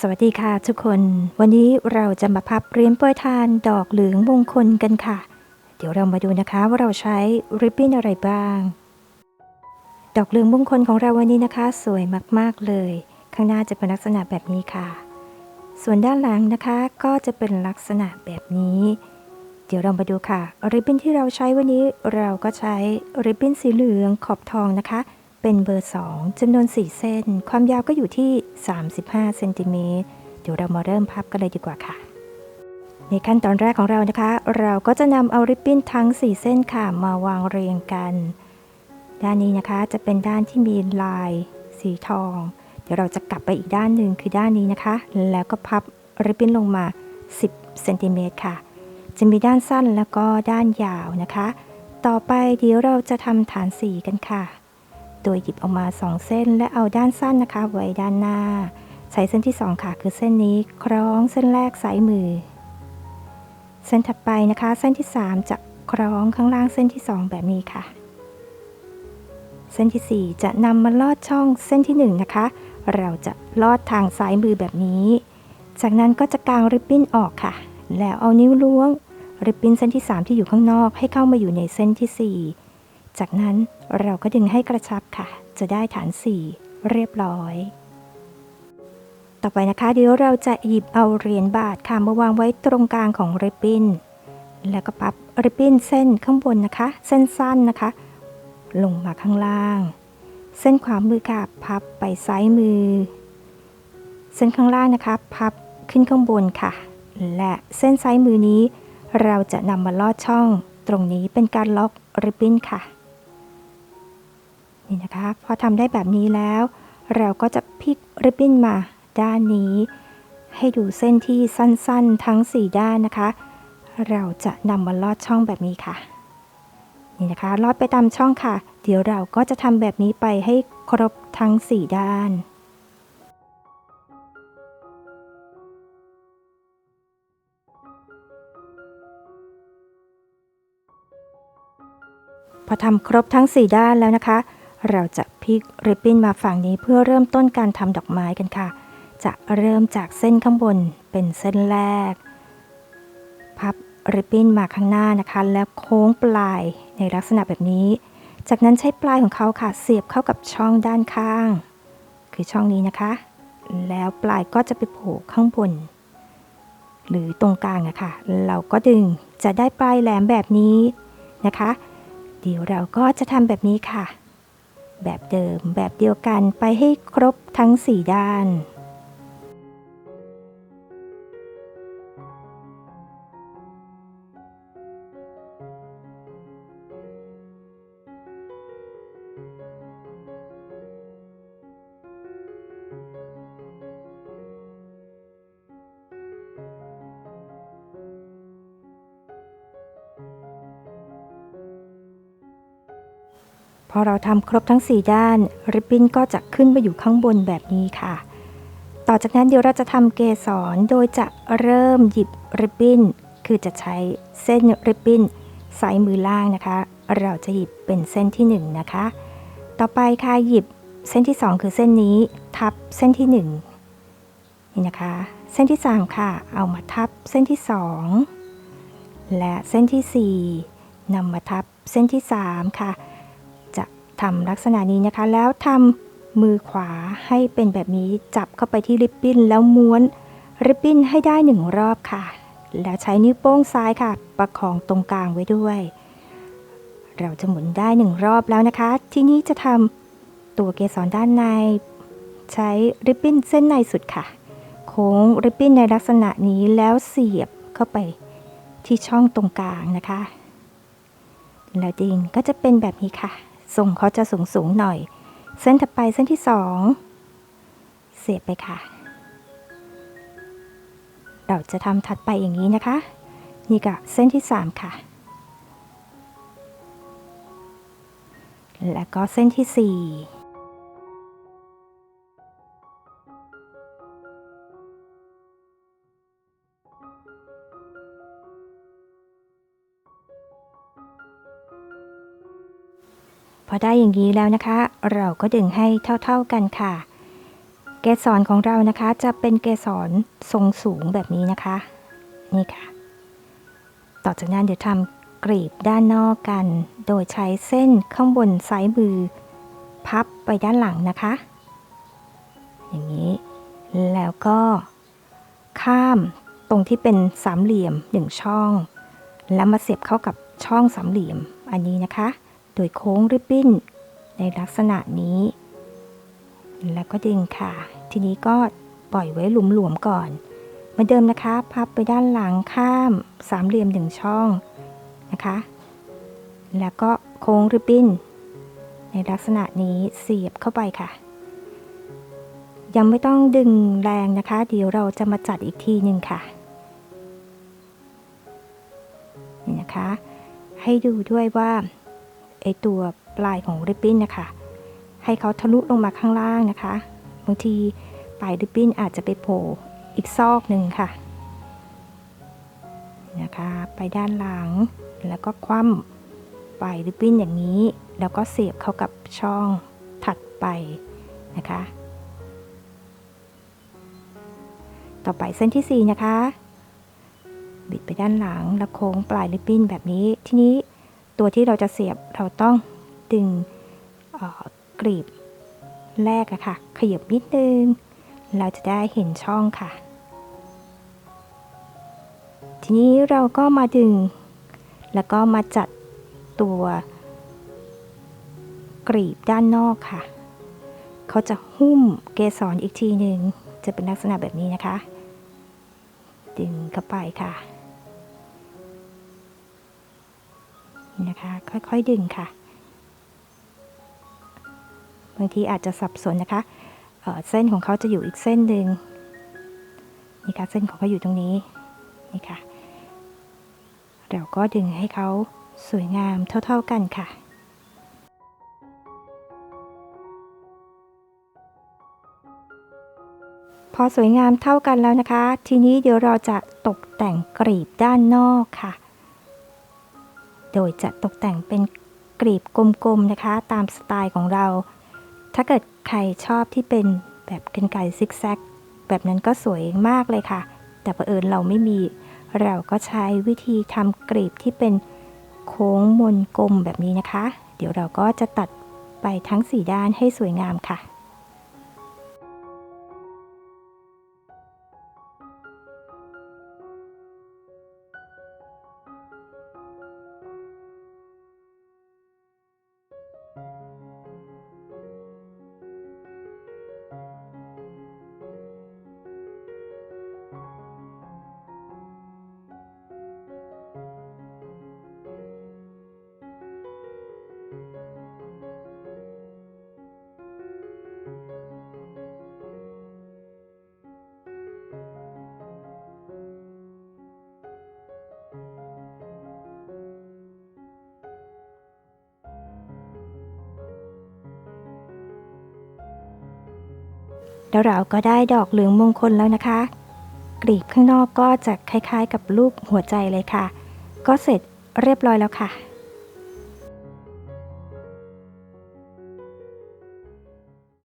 สวัสดีค่ะทุกคน วันนี้เราจะมาพับเรียญโปรยทานดอกเหลืองมงคลกันค่ะ เดี๋ยวเรามาดูนะคะว่าเราใช้ริบบิ้นอะไรบ้าง ดอกเหลืองมงคลของเราวันนี้นะคะ สวยมากๆเลย ข้างหน้าจะเป็นลักษณะแบบนี้ค่ะ ส่วนด้านหลังนะคะก็จะเป็นลักษณะแบบนี้ เดี๋ยวเรามาดูค่ะ ริบบิ้นที่เราใช้วันนี้เราก็ใช้ริบบิ้นสีเหลืองขอบทองนะคะ เป็นเบอร์ 2จำนวน 4 เส้น ความยาวก็อยู่ที่ 35 เซนติเมตร เดี๋ยวเรามาเริ่มพับกันเลยดีกว่าค่ะ ในขั้นตอนแรกของเรานะคะ เราก็จะนำเอาริบบิ้นทั้ง 4 เส้นค่ะมาวางเรียงกัน ด้านนี้นะคะจะเป็นด้านที่มีลาย สีทอง เดี๋ยวเราจะกลับไปอีกด้านหนึ่งคือด้านนี้นะคะ แล้วก็พับริบบิ้นลงมา 10 เซนติเมตรค่ะ จะมีด้านสั้นแล้วก็ด้านยาวนะคะ ต่อไปเดี๋ยวเราจะทำฐานสีกันค่ะ โดยหยิบออกมา 2 เส้น และเอาด้านสั้นนะคะ ไว้ด้านหน้า ใช้เส้นที่ 2 ค่ะ คือเส้นนี้คล้องเส้นแรกซ้ายมือ เส้นถัดไปนะคะ เส้นที่ 3 จะคล้องข้างล่างเส้นที่ 2 แบบนี้ค่ะ เส้นทีสี่4 จะนำมาลอดช่องเส้นที่ 1 นะคะ เราจะลอดทางซ้ายมือแบบนี้ จากนั้นก็จะกางริบบิ้นออกค่ะ แล้วเอานิ้วล้วงริบบิ้นเส้นที่ 3 ที่อยู่ข้างนอกให้เข้ามาอยู่ในเส้นที่ 4 จากนั้นเราก็ดึงให้กระชับค่ะ จะได้ฐาน 4 เรียบร้อย ต่อไปนะคะเดี๋ยวเราจะหยิบเอาเหรียญบาทค่ะมาวางไว้ตรงกลางของริบบิ้น แล้วก็พับริบบิ้นเส้นข้างบนนะคะ เส้นสั้นนะคะ ลงมาข้างล่าง เส้นขวามือค่ะพับไปซ้ายมือ เส้นข้างล่างนะคะ พับขึ้นข้างบนค่ะ และเส้นซ้ายมือนี้ เราจะนำมาลอดช่องตรงนี้เป็นการล็อกริบบิ้นค่ะ นี่นะคะพอทำได้แบบนี้แล้ว เราก็จะพลิกริบบิ้นมาด้านนี้ ให้ดูเส้นที่สั้นๆ ทั้ง 4 ด้านนะคะ เราจะนำมาลอดช่องแบบนี้ค่ะ นี่นะคะลอดไปตามช่องค่ะ เดี๋ยวเราก็จะทำแบบนี้ไปให้ครบทั้ง 4 ด้านพอทำครบทั้ง 4 ด้านแล้วนะคะ เราจะพลิกริบบิ้นมาฝั่งนี้เพื่อเริ่มต้นการทำดอกไม้กันค่ะ จะเริ่มจากเส้นข้างบนเป็นเส้นแรก พับริบบิ้นมาข้างหน้านะคะ แล้วโค้งปลายในลักษณะแบบนี้ จากนั้นใช้ปลายของเขาค่ะ เสียบเข้ากับช่องด้านข้าง คือช่องนี้นะคะ แล้วปลายก็จะไปโผล่ข้างบน หรือตรงกลางอะค่ะ เราก็ดึงจะได้ปลายแหลมแบบนี้นะคะ เดี๋ยวเราก็จะทำแบบนี้ค่ะ แบบเดิมแบบเดียวกันไปให้ครบทั้ง 4 ด้าน อเราทำครบทั้ง 4 ด้าน ริบบิ้นก็จะขึ้นมาอยู่ข้างบนแบบนี้ค่ะ ต่อจากนั้นเดี๋ยวเราจะทำเกสรโดยจะเริ่มหยิบริบบิ้น คือจะใช้เส้นริบบิ้นซ้ายมือล่างนะคะ เราจะหยิบเป็นเส้นที่ 1 นะคะ ต่อไปค่ะหยิบเส้นที่ 2 คือเส้นนี้ทับเส้นที่ 1 นี่นะคะ เส้นที่ 3 ค่ะ เอามาทับเส้นที่ 2 และเส้นทีสี่4นำมาทับเส้นที่ 3 ค่ะ ทำลักษณะนี้นะคะ แล้วทำมือขวาให้เป็นแบบนี้จับเข้าไปที่ริบบิ้นแล้วม้วนริบบิ้นให้ได้หนึ่งรอบค่ะ แล้วใช้นิ้วโป้งซ้ายค่ะ ประคองตรงกลางไว้ด้วย เราจะหมุนได้หนึ่งรอบแล้วนะคะ ทีนี้จะทำตัวเกสรด้านใน ใช้ริบบิ้นเส้นในสุดค่ะ โค้งริบบิ้นในลักษณะนี้แล้วเสียบเข้าไปที่ช่องตรงกลางนะคะ แล้วดินก็จะเป็นแบบนี้ค่ะ ทรงเขาจะสูงสูงหน่อย เส้นถัดไปเส้นที่สองเสียบไปค่ะ เราจะทำถัดไปอย่างนี้นะคะ นี่ก็เส้นที่สามค่ะ แล้วก็เส้นที่สี่ พอได้อย่างนี้แล้วนะคะ เราก็ดึงให้เท่าๆกันค่ะ เกสรของเรานะคะจะเป็นเกสรทรงสูงแบบนี้นะคะ นี่ค่ะ ต่อจากนั้นเดี๋ยวทำกรีบด้านนอกกัน โดยใช้เส้นข้างบนซ้ายมือ พับไปด้านหลังนะคะ อย่างนี้ แล้วก็ ข้ามตรงที่เป็นสามเหลี่ยมหนึ่งช่อง แล้วมาเสียบเข้ากับช่องสามเหลี่ยมอันนี้นะคะ โดยโค้งริบบิ้นในลักษณะนี้ แล้วก็ดึงค่ะ ทีนี้ก็ปล่อยไว้หลุมๆก่อนเหมือนเดิมนะคะ พับไปด้านหลังข้ามสามเหลี่ยมหนึ่งช่องนะคะ แล้วก็โค้งริบบิ้นในลักษณะนี้เสียบเข้าไปค่ะ ยังไม่ต้องดึงแรงนะคะ เดี๋ยวเราจะมาจัดอีกทีหนึ่งค่ะนี่นะคะ ให้ดูด้วยว่า ไอตัวปลายของริบบิ้นนะคะ ให้เขาทะลุลงมาข้างล่างนะคะ บางทีปลายริบบิ้นอาจจะไปโผล่อีกซอกหนึ่งค่ะ นะคะ ไปด้านหลัง แล้วก็คว่ำปลายริบบิ้นอย่างนี้ แล้วก็เสียบเข้ากับช่องถัดไปนะคะ ต่อไปเส้นที่ 4 นะคะ บิดไปด้านหลังแล้วโค้งปลายริบบิ้นแบบนี้ ทีนี้ ตัวที่เราจะเสียบเราต้องดึงกรีบแรกอะค่ะ ขยับนิดนึง เราจะได้เห็นช่องค่ะ ทีนี้เราก็มาดึง แล้วก็มาจัดตัวกรีบด้านนอกค่ะ เขาจะหุ้มเกสรอีกทีหนึ่งจะเป็นลักษณะแบบนี้นะคะ ดึงเข้าไปค่ะ นะคะ ค่อยๆดึงค่ะ บางทีอาจจะสับสนนะคะเเส้นของเขาจะอยู่อีกเส้นหนึ่งนี่ค่ะเส้นของเขาอยู่ตรงนี้นี่ค่ะเราก็ดึงให้เขาสวยงามเท่า ๆกันค่ะพอสวยงามเท่ากันแล้วนะคะ ทีนี้เดี๋ยวเราจะตกแต่งกรีบด้านนอกค่ะ โดยจะตกแต่งเป็นกรีบกลมๆนะคะ ตามสไตล์ของเรา ถ้าเกิดใครชอบที่เป็นแบบกันไก่ซิกแซกแบบนั้นก็สวยมากเลยค่ะ แต่เผอิญเราไม่มี เราก็ใช้วิธีทำกรีบที่เป็นโค้งมนกลมแบบนี้นะคะ เดี๋ยวเราก็จะตัดไปทั้ง 4 ด้านให้สวยงามค่ะ แล้วเราก็ได้ดอกเหลืองมงคลแล้วนะคะ กลีบข้างนอกก็จะคล้ายๆ กับรูปหัวใจเลยค่ะ ก็เสร็จเรียบร้อยแล้วค่ะ